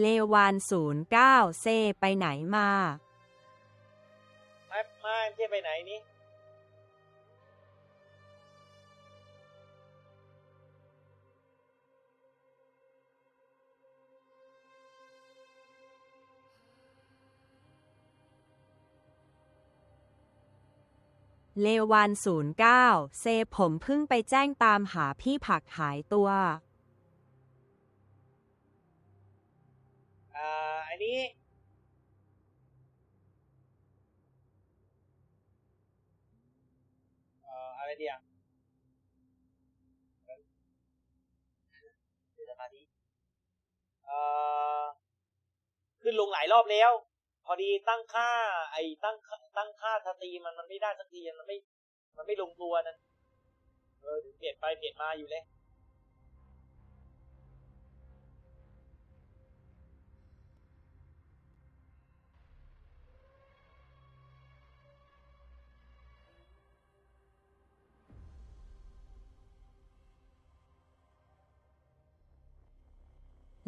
เลวานศูนย์เก้าเซไปไหนมาไม่ไม่ไม่ใช่ไปไหนนี่เลวานศูนย์เก้าเซผมเพิ่งไปแจ้งตามหาพี่ผักหายตัว อ่าอันนี้ เอ่ออะไรเดียวเดี๋ยวสมาธิเอ่อขึ้นลงหลายรอบแล้ว พอดีตั้งค่า ไอ้ตั้งค่าตั้งค่าสตรีมันมันไม่ได้สักทีมันไม่ มันไม่ลงตัวนั่นเออเปลี่ยนไปเปลี่ยนมาอยู่เลย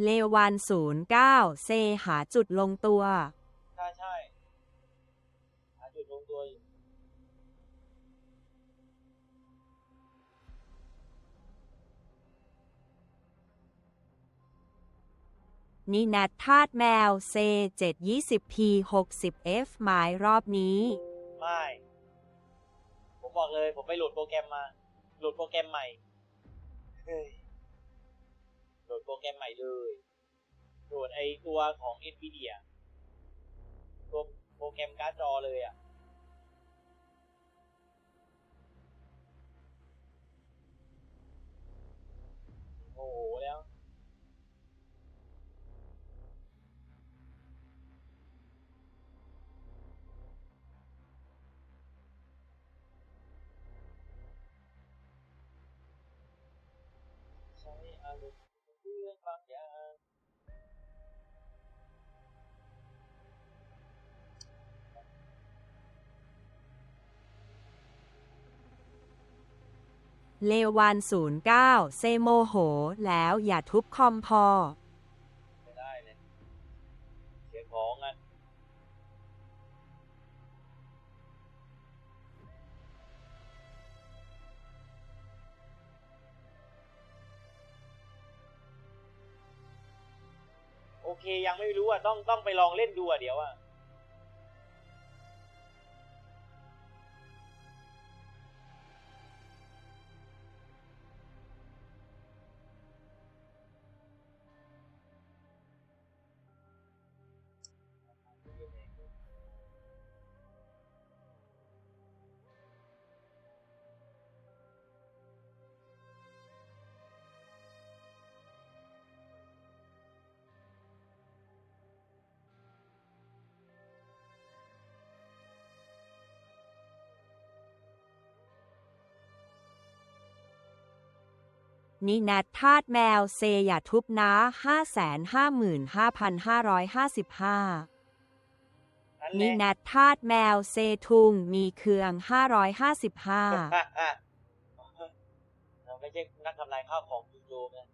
เลวานศูนย์เก้าเซหาจุดลงตัว ใช่ใช่หาจุดลงตัวอยู่นี่นัดทาดแมวเซเจ็ดยี่สิบพีหกสิบเอฟหมายรอบนี้ ไม่ ผมบอกเลย ผมไปโหลดโปรแกรมมา โหลดโปรแกรมใหม่ เฮ้ย โหลดโปรแกรมใหม่เลยโหลดไอตัวของ NVIDIA ตัวโปรแกรมการ์ดจอเลยอะโอ้โหแล้ว บางอย่าง เลวานศูนย์เก้าเซโมโห แล้วอย่าทุบคอมพอ เคยังไม่รู้อะต้องต้องไปลองเล่นดูอะเดี๋ยวอะ นี่นัดทาดแมวเซอย่าทุบนะห้าแสนห้าหมื่นห้าพันห้าร้อยห้าสิบห้านั่นแหนี่ละนัดทาดแมวเซทุงมีเครื่องห้าร้อยห้าสิบห้าเราไม่ใช่นักทำลายข้าวของยูโรนะ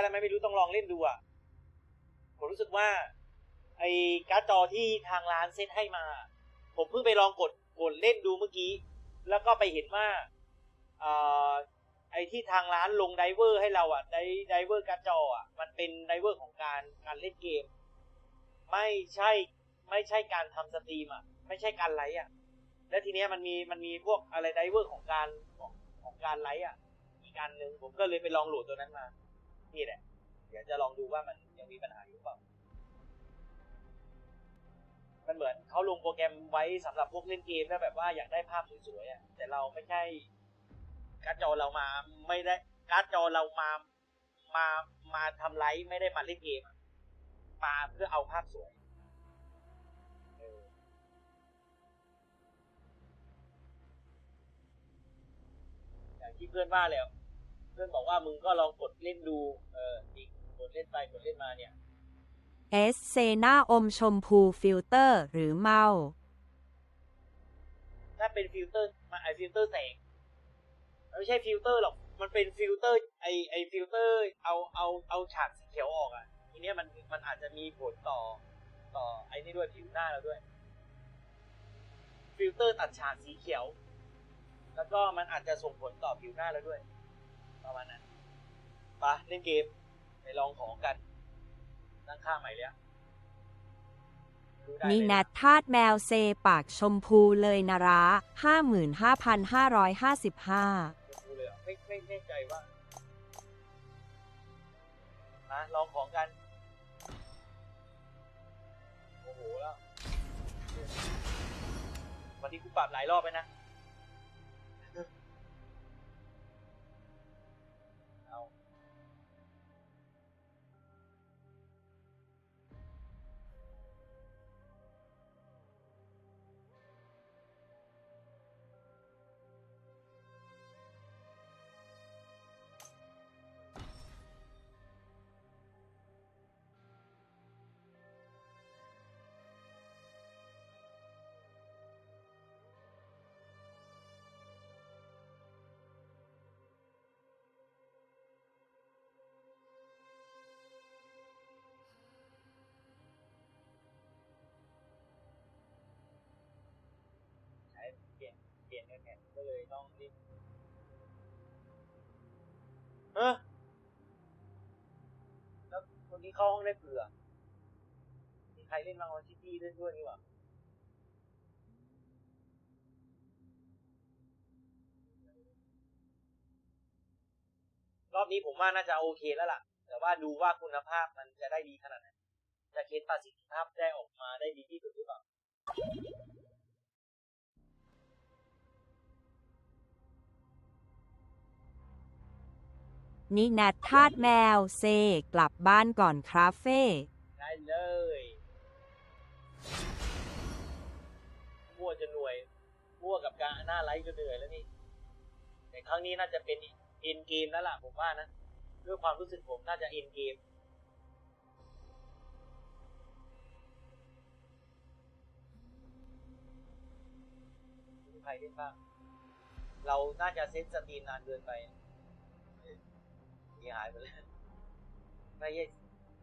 ได้แล้วไหมไม่รู้ต้องลองเล่นดูอะผมรู้สึกว่า ไอ้การ์ดจอที่ทางร้านเซ็ตให้มา ผมเพิ่งไปลองกดกดเล่นดูเมื่อกี้ แล้วก็ไปเห็นว่าอ่อไอ้ที่ทางร้านลงไดเวอร์ให้เราอะไดไดเวอร์การ์ดจออะมันเป็นไดเวอร์ของการการเล่นเกม ไม่ใช่ไม่ใช่การทำสตรีมอะไม่ใช่การไลฟ์อะและทีเนี้ยมันมีมันมีพวกอะไรไดเวอร์ของการของของการไลฟ์อะอีกอันหนึ่งผมก็เลยไปลองโหลดตัวนั้นมา นี่แหละ เดี๋ยวจะลองดูว่ามันยังมีปัญหาอยู่หรือเปล่า มันเหมือนเขาลงโปรแกรมไว้สำหรับพวกเล่นเกมแล้วแบบว่าอยากได้ภาพสวยๆอะแต่เราไม่ใช่ การ์ดจอเรามาไม่ได้ การ์ดจอเรามา มา มาทำไลฟ์ไม่ได้มาเล่นเกม มาเพื่อเอาภาพสวยอย่างที่เพื่อนว่าแล้ว เพื่อนบอกว่ามึงก็ลองกดเล่นดู เออจริงกดเล่นไปกดเล่นมาเนี่ย เอสเซนาอมชมพูฟิลเตอร์หรือเมา ถ้าเป็นฟิลเตอร์มาไอฟิลเตอร์แสงมันไม่ใช่ฟิลเตอร์หรอก มันเป็นฟิลเตอร์ไอไอฟิลเตอร์เอาเอาเอาฉากสีเขียวออกอะ ทีเนี้ยมันมันอาจจะมีผลต่อต่อไอ้นี่ด้วยผิวหน้าเราด้วย ฟิลเตอร์ตัดฉากสีเขียว แล้วก็มันอาจจะส่งผลต่อผิวหน้าเราด้วย ประมาณนั้นไปะเล่นเกมไปลองของกันตั้งค่าใหม่เลยอะดูได้นี่เลยแนททาดแมวเซปากชมพูเลยนะระ55,555ดูเลยอะไม่ไม่แน่ใจว่านะลองของกัน โอ้โหแล้ว วันนี้กูปรับหลายรอบไปนะ ก็เลยต้องรีบเออแล้วคนที่เข้าห้องได้เผื่อมีใครเล่นบางวันซิตี้เล่นด้วยนี่หว่ารอบ นี้ผมว่าน่าจะโอเคแล้วล่ะ แต่ว่าดูว่าคุณภาพมันจะได้ดีขนาดไหน จะเค้นประสิทธิภาพได้ออกมาได้ดีที่สุดหรือเปล่า นี่แนททาดแมวเซกลับบ้านก่อนคราเฟ่ได้เลยมั่วจะหน่วยมั่วกับการหน้าไลฟ์ก็เหนื่อยแล้วนี่แต่ครั้งนี้น่าจะเป็นอ็นเกมแล้วล่ะผมว่านะด้วยความรู้สึกผมน่าจะอ็นเกมใครเล่นบ้างเราน่าจะเซตสตรีมนานเกินไป มีหายไปแล้วไม่ใช่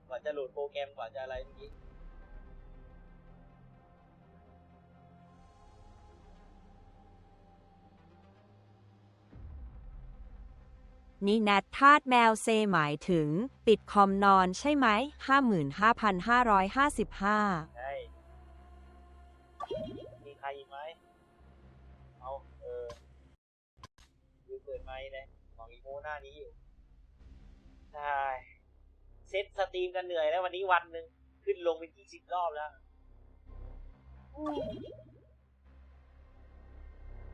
กว่าจะโหลดโปรแกรมกว่าจะอะไรเมื่อกี้นี่แนททาดแมวเซหมายถึง ปิดคอมนอนใช่ไหม55,555ใช่มีใครอีกไหมเอาเออดูเปิดไมค์เลยของอีโมหน้านี้อยู่ ใช่เซตสตรีมกันเหนื่อยแล้ววันนี้วันหนึ่งขึ้นลงเป็นกี่สิบรอบแล้ว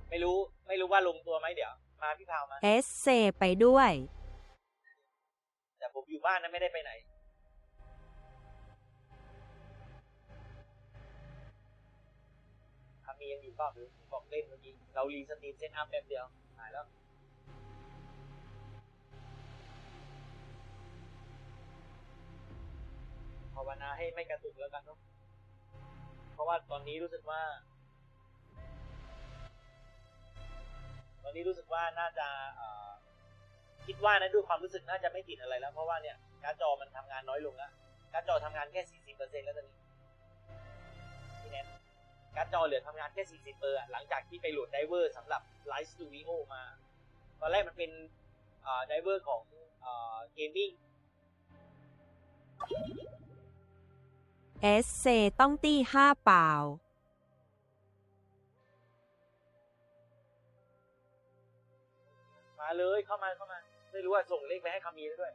ไม่รู้ไม่รู้ว่าลงตัวไหมเดี๋ยว มาพี่พาวมา เอสเซไปด้วย แต่ผมอยู่บ้านนะไม่ได้ไปไหนทามียังอยู่เปล่าหรือบอกเล่นเมื่อกี้เรารีสตรีมเซตอัพแป๊บเดียวหายแล้ว ภาวนาให้ไม่กระตุกแล้วกันเนาะเพราะว่าตอนนี้รู้สึกว่า ตอนนี้รู้สึกว่าน่าจะคิดว่านะด้วยความรู้สึกน่าจะไม่ติดอะไรแล้ว เพราะว่าเนี่ยการ์จอมันทำงานน้อยลงแล้วการ์จอทำงานแค่40%แล้วตอนนี้พี่แนนการ์จอเหลือทำงานแค่40เปอร์หลังจากที่ไปโหลดไดเวอร์สำหรับ Live Studio มา ตอนแรกมันเป็นไดเวอร์ของเกมมิ่ง เอสเซต้องตีห้าเปล่า มาเลยเข้ามาเข้ามา ไม่รู้ว่าส่งเลขไปให้คามีด้วย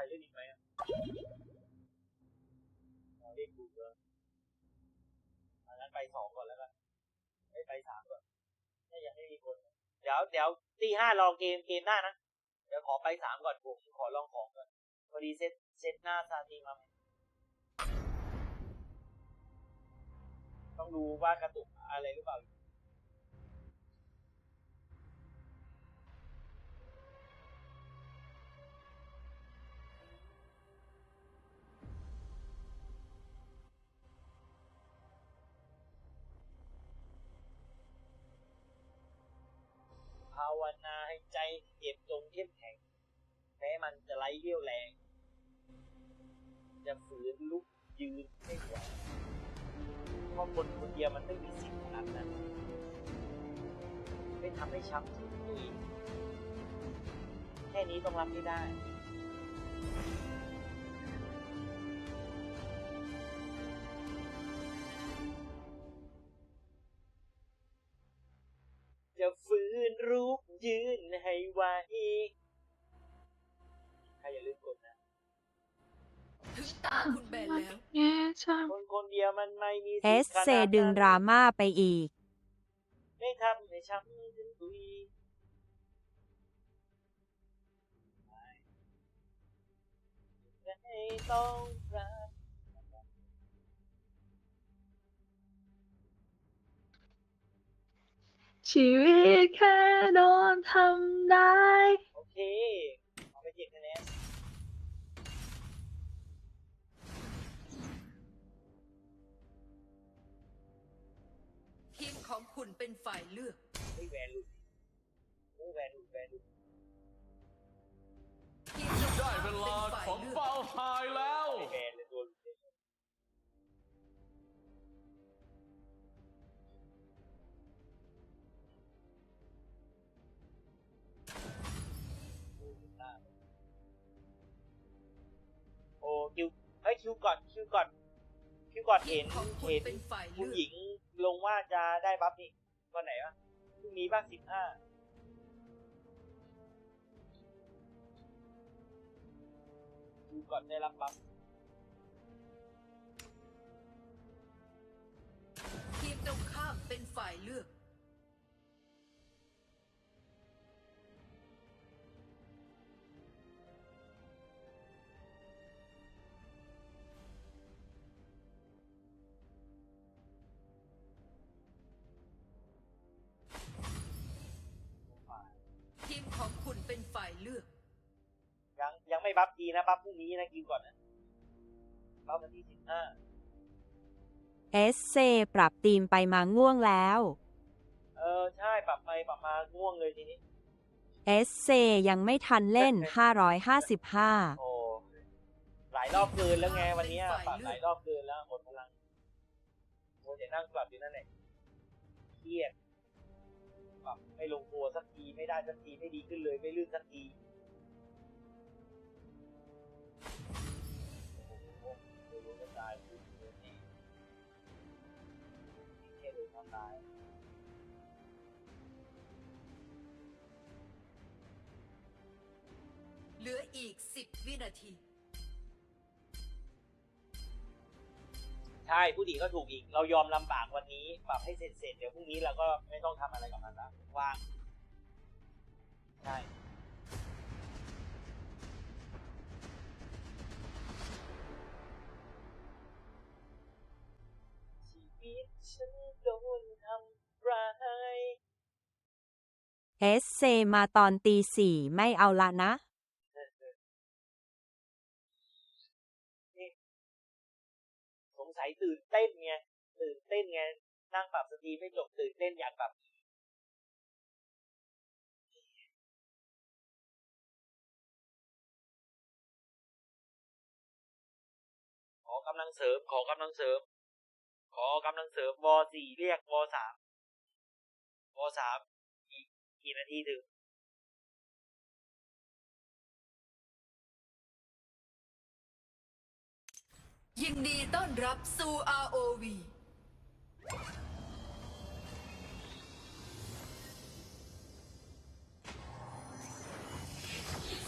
รเล่นอีกไหมอะเราเล่นดูแล้วอันนั้นไปสองก่อนแล้วกันไม่ไปสามก่อนถ้ายังไม่มีคน เดี๋ยวเดี๋ยวตีห้าลองเกมเกมหน้านะเดี๋ยวขอไปสามก่อนผมขอลองของก่อนพอดีเซตเซตหน้าซาตีมาใหมต้องดูว่ากระตุกอะไรหรือเปล่าาวนาให้ใจเก็บจงเข้มแข็งแม้มันจะไร้เรี่ยวแรง จะฝืนลุกยืนไม่ไหวเพราะคนคนเดียวมันไม่มีสิ่งขนาดนั้นไม่ทำให้ช้ำถึงตัวเองแค่นี้ต้องรับให้ได้จะฝืนรูป ยืนให้ไหวใครอย่าลืมกดนะ ถึงตาคุณแบนแล้วแย่จังคนคนเดียวมันไม่มีเอสิทสธิ์ขนาเซดึงดราม่าไปอีก ไม่ทำให้ช้ำถึงตุยจะให้ต้องรัก ชีวิตแค่โดนทำได้าย โอเคเอาไปเจ็ดคะแนนทีมของคุณเป็นฝ่ายเลือกไม่แวนหลุดไม่แวนหลุดแวนหลุดทีมตรงได้ข้ามเวเป็นลาฝ่ายของเลือกเป้าหายแล้วไม่แวนเล คิวเฮ้ยคิวก่อนคิวก่อนคิวก่อนเห็นเห็นเป็นฝ่ายคุณเลือกหญิงลงว่าจะได้บัฟนี่วันไหนวะพรุ่งนี้บ้างสิบห้าดูก่อนได้รับบัฟทีมตรงข้ามเป็นฝ่ายเลือก ไม่บัฟทีนะบัฟพรุ่งนี้นะคิวก่อนนะบัฟวันที่สิบห้าเอสเซปรับตีมไปมาง่วงแล้ว เออ ใช่ปรับไปปรับมาง่วงเลยทีนี้เอสเซยังไม่ทันเล่น 555 โอ้หลายรอบเกินแล้วไงวันเนี้ยปรับหลายรอบเกินแล้วหมดพลังโมจะนั่งปรับอยู่นั่นแหละเครียดปรับไม่ลงตัวสักทีไม่ได้สักทีไม่ดีขึ้นเลยไม่ลื่นสักที โอ้โหจะตายคือนี่แค่โดนทำร้ายเหลืออีก 10 วินาที ใช่ผู้หญิงก็ถูกอีก เรายอมลำบากวันนี้ปรับให้เสร็จเสร็จเดี๋ยวพรุ่งนี้เราก็ไม่ต้องทำอะไรกับมันละว่าง ใช่ วิตฉันโดนทำร้าย เอสเซมาตอนตีสี่ไม่เอาละนะสงสัยตื่นเต้นไง ตื่นเต้นไง นั่งปรับสตรีไม่จบตื่นเต้นอยากปรับอีกขอกำลังเสริมขอกำลังเสริม ขอกำลังเสริมวสี่เรียกวสามวสามอีกกี่นาทีถึงยินดีต้อนรับสู่ ROV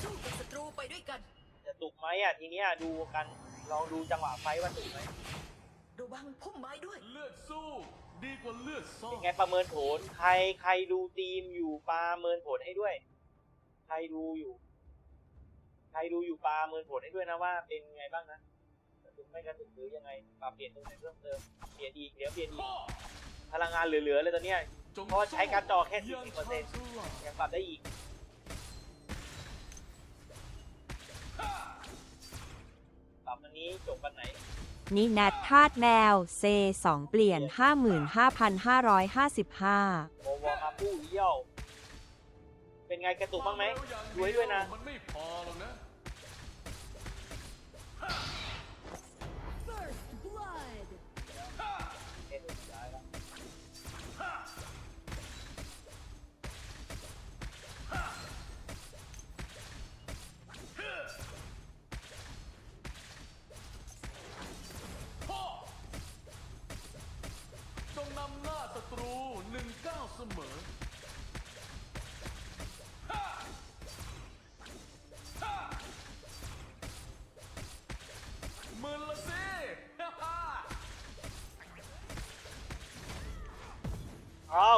สู้กับศัตรูไปด้วยกัน จะตุกไหมอะ ทีเนี้ยดูกัน ลองดูจังหวะไฟว่าตุกไหม ระวังพุ่มไม้ด้วย เลือดสู้ดีกว่าเลือดซ่อเป็นนไงประเมินผลใครใครดูทีมอยู่ประเมินผลให้ด้วย ใครดูอยู่ ใครดูอยู่ประเมินผลให้ด้วยนะว่า เป็นไงบ้างนะกระตุกไม่กระตุกหรือยังไงปรับเปลี่ยนตรงไหนเพิ่มเติมเปลี่ยนอีกเดี๋ยวเปลี่ยนอีกพ่อพลังงานเหลือๆเลยตอนเนี้ยจงเพราะว่าใช้การ์ดจอแค่ยัง40%ชาญฉลาดยังปรับได้อีกปรับอันนี้จบวันไหน นินัทธาตุแมว เซสองเปลี่ยน 55,555โมวอมาปู้เยี่ยว เป็นไงกระตุกบ้างไหมรวยด้วยนะ มันไม่พอหรอกนะ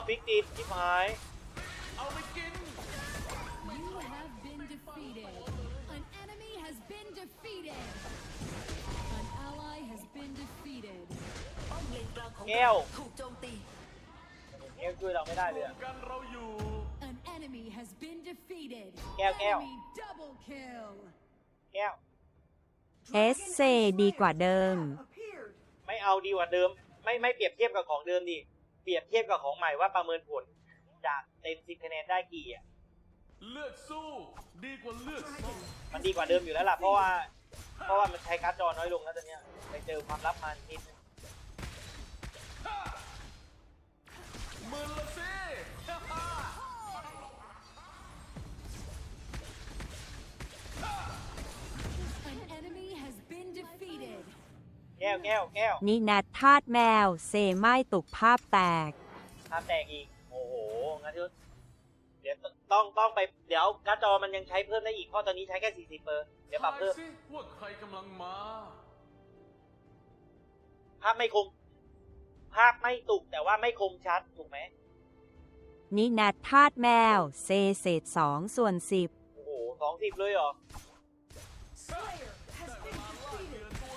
อ้าวฟิกติดชิบหาย เอาไปกิน You have been defeated. An enemy has been defeated. An ally has been defeated. ป้อมเลนกลางของแก้ว เราถูกโจมตีเอ็มช่วยเราไม่ได้เลยร่วอะมกันเราอยู่ An enemy has been defeated. Keo, keo. Enemy double kill. แก้ว เอสเซดีกว่าเดิม ไม่เอาดีกว่าเดิม ไม่ไม่เปรียบเทียบกับของเดิมดิ เปรียบเทียบกับของใหม่ว่าประเมินผลจากเต็มสิบคะแนนได้กี่อะเลือดสู้ดีกว่าเลือดซ่อนมันดีกว่าเดิมอยู่แล้วล่ะเพราะว่า เพราะว่ามันใช้การ์ดจอน้อยลงแล้วตอนเนี้ยไปเจอความลับมานิดนึงมื่นละสิฮ่า ก้วแก้วแก้วนินัทธาตุแมว เซไม้ตุกภาพแตกถ้าแตกอีก โอ้โห งั้นเดี๋ยวเดี๋ยวต้องต้องไป เดี๋ยวการ์ดจอมันยังใช้เพิ่มได้อีก เพราะตอนนี้ใช้แค่ 40 เปอร์ เดี๋ยวปรับทายเพิ่มสิว่าใครกำลังมา ภาพไม่คม ภาพไม่ตุกแต่ว่าไม่คมชัด ถูกไหมนินัทธาตุแมว เซเศษสองส่วนสิบโอ้โหสองสิบเลยเหรอโ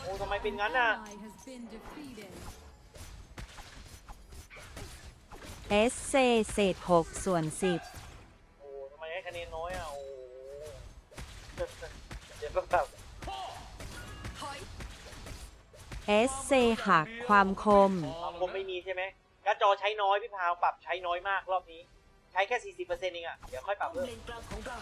อ้ทำไมเป็นงั้นน่ะ Ally has been defeated. เอสเซเศษหกส่วนสิบโอ้ทำไมให้คะแนนน้อยอะ โอ้โห เดี๋ยวก็แบบถอยเอสเซหักความคม ความคมไม่มีใช่ไหมการ์ดจอใช้น้อยพี่พาวปรับใช้น้อยมากรอบนี้ ใช้แค่ 40%เองอะ เดี๋ยวค่อยปป้รัอบมเพิ่ม เลนกลางของเรา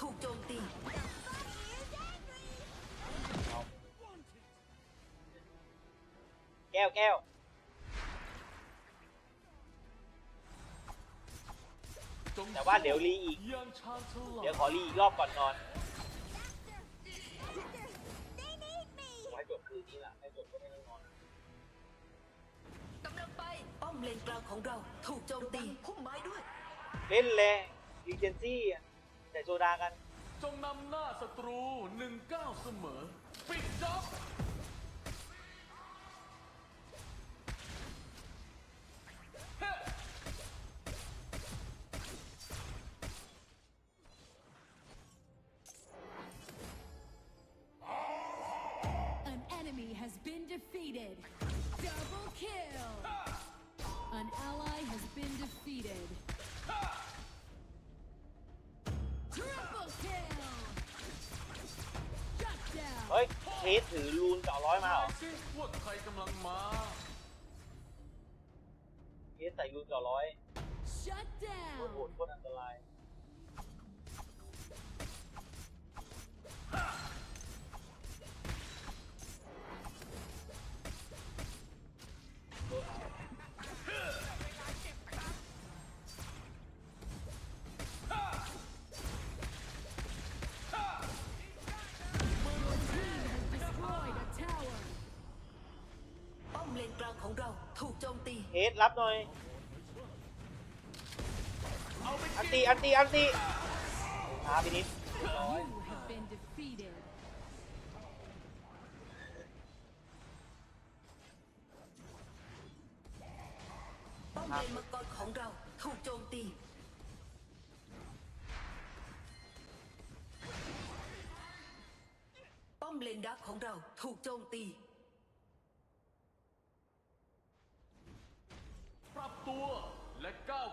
ถูกโจมตี แก้วแก้วจงแต่ว่าเดี๋ยวรีอีกยังชาญฉลาดเดี๋ยวขอรีอีกรอบก่อนนอนไว้จบคืนนี้ล่ะไม่จบก็ไม่ต้องนอนกำลังไปป้อมเลนกลางของเรา ถูกโจมตีพุ่มไม้ด้วย เล่นเลยดีเจนซี่อะ แต่โซดากัน จงนำหน้าศัตรูหนึ่งเก้าเสมอ ปิดจ็อบ รือลูนเก่าร้อยมาเหรอสิว่าใครกำลังมาเทสใส่ลูนเก่าร้อย สรับหน่อย อันตี อันตี อันตีช้าไปนิด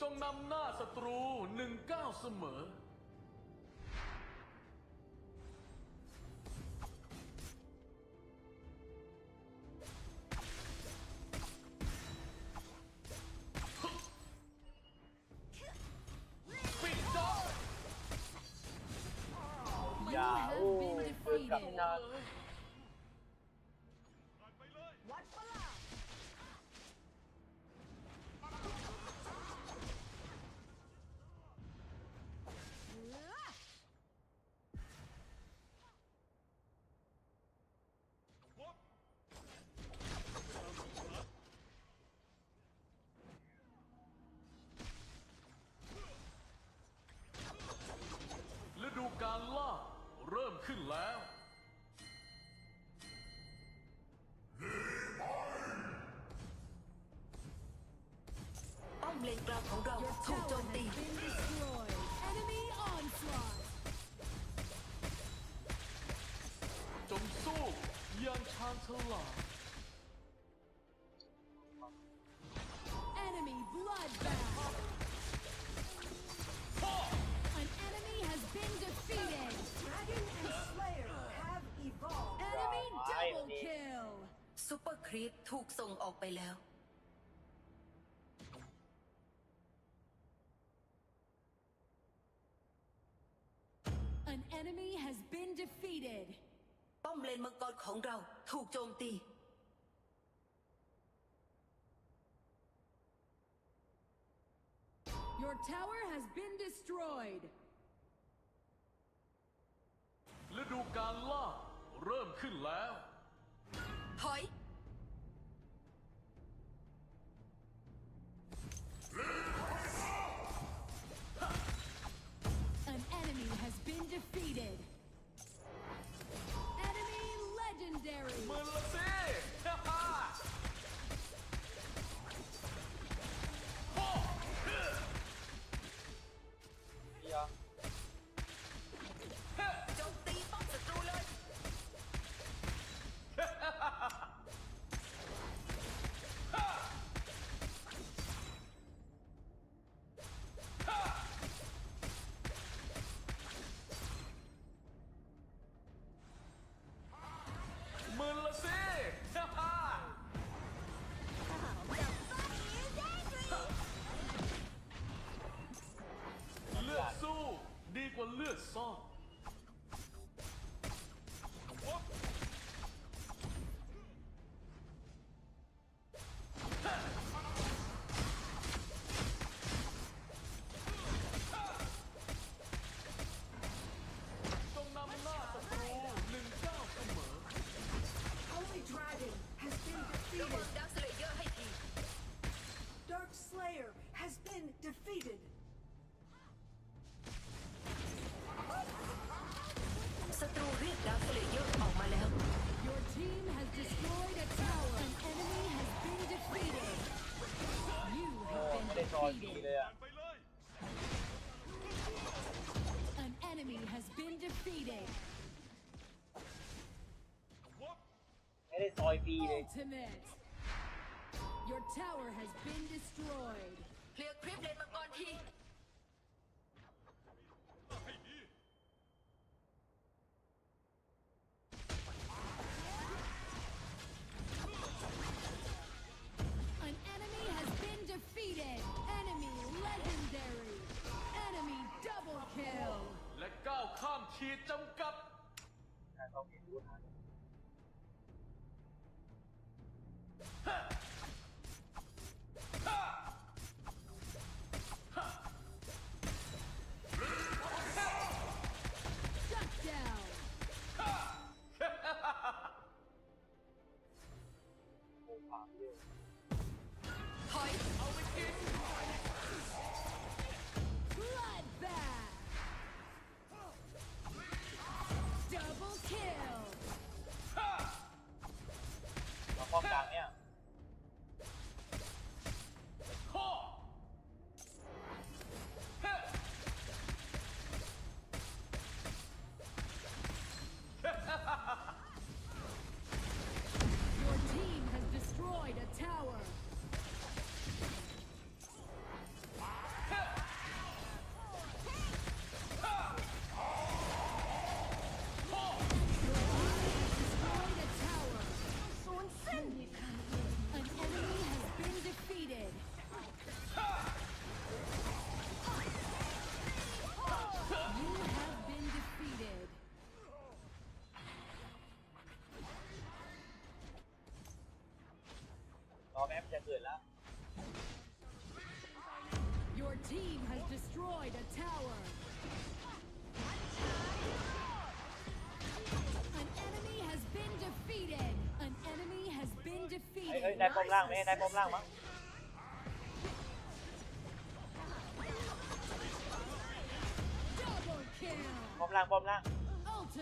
จงนำหน้าศัตรูหนึ่งก้าวเสมอ ปิดจ็อบ You อย่า have โอ้ been เดินกลับ defeated. นานฤ อย่างชาญฉลาด Enemy bloodbath. An enemy has been defeated. Dragon and Slayer have evolved Enemy Wow, double I- kill. ซูเปอร์ครีปถูกส่งออกไปแล้ว An enemy has been defeated. ป้อมเลนมังกรของเราถูกโจมตี Your tower has been destroyed. ฤดูการล่าเริ่มขึ้นแล้ว ถอย ก ศัตรูเรียกดักสเลเยอร์ออกมาแล้ว Your team has destroyed a tower. An enemy has been defeated. You เอ have อ been ไม่ได้ซอยดี defeated. เลยอ่ะ An enemy has been defeated. อยฟรีเลย Ultimate. Your tower has been destroyed. จะเกิดแล้ว Your team has destroyed a tower. An enemy has been defeated. An enemy has been เฮ้ย defeated. เฮ้ยได้ป้อมล่างไหมได้ป้อมล่างมั้ง Double kill. ป้อมล่างป้อมล่าง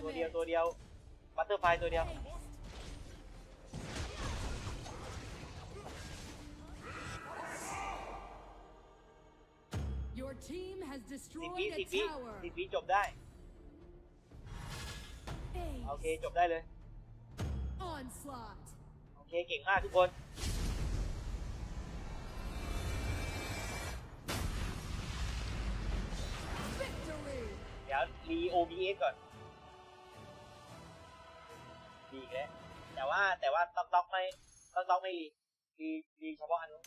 ตัวเดียว Ultimate. ตัวเดียว บัตเตอร์ไฟตัวเดียว Your Team has สิบ destroyed วิ a สิบวิ tower. สิบวิจบได้ โอเค Ace. จบได้เลย Onslaught. โอเค เก่งมากทุกคน Victory. เดี๋ยวรี OBS ก่อน ดีอีกแล้วแต่ว่าแต่ว่าต้องต้องไม่ต้องต้องไม่รีรีรีเฉพาะอันนู้น